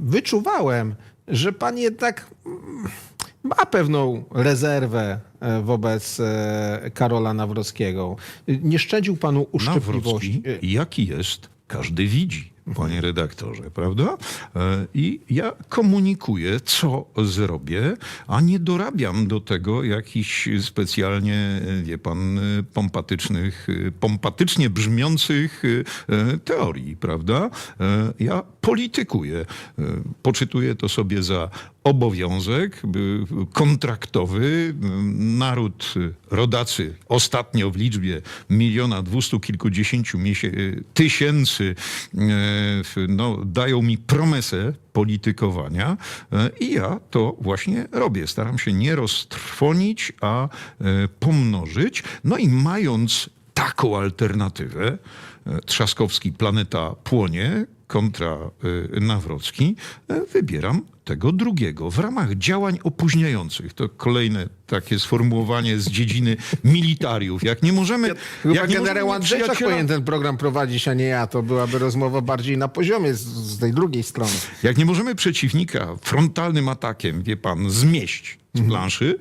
wyczuwałem, że pan jednak ma pewną rezerwę e, wobec e, Karola Nawrockiego. Nie szczędził panu uszczypliwości. Nawrocki, jaki jest, każdy widzi, panie redaktorze, prawda? E, I ja komunikuję, co zrobię, a nie dorabiam do tego jakichś specjalnie, e, wie pan, e, pompatycznych, pompatycznie brzmiących teorii, prawda? Ja politykuję. Poczytuję to sobie za obowiązek kontraktowy. Naród, rodacy ostatnio w liczbie miliona dwustu kilkudziesięciu tysięcy no, dają mi promesę politykowania e, i ja to właśnie robię. Staram się nie roztrwonić, a e, pomnożyć. No i mając taką alternatywę, e, Trzaskowski planeta płonie kontra Nawrocki, wybieram tego drugiego w ramach działań opóźniających. To kolejne takie sformułowanie z dziedziny militariów. Jak nie możemy... Chyba jak nie generał Andrzejczak przyjaciela- powinien ten program prowadzić, a nie ja. To byłaby rozmowa bardziej na poziomie z, z tej drugiej strony. Jak nie możemy przeciwnika frontalnym atakiem, wie pan, zmieść z planszy,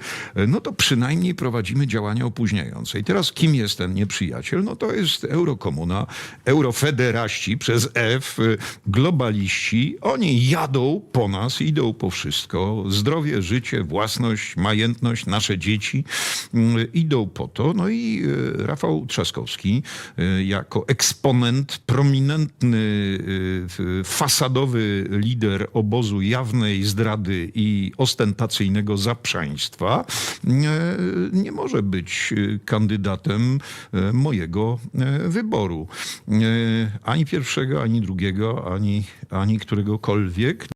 no to przynajmniej prowadzimy działania opóźniające. I teraz kim jest ten nieprzyjaciel? No to jest eurokomuna, eurofederaści przez F, y, globaliści. Oni jadą po nas, idą po wszystko. Zdrowie, życie, własność, majętność, nasze dzieci y, idą po to. No i y, Rafał Trzaskowski y, jako eksponent, prominentny, f- fasadowy lider obozu jawnej zdrady i ostentacyjnego zaprzaństwa nie może być kandydatem mojego wyboru. Ani pierwszego, ani drugiego, ani, ani któregokolwiek.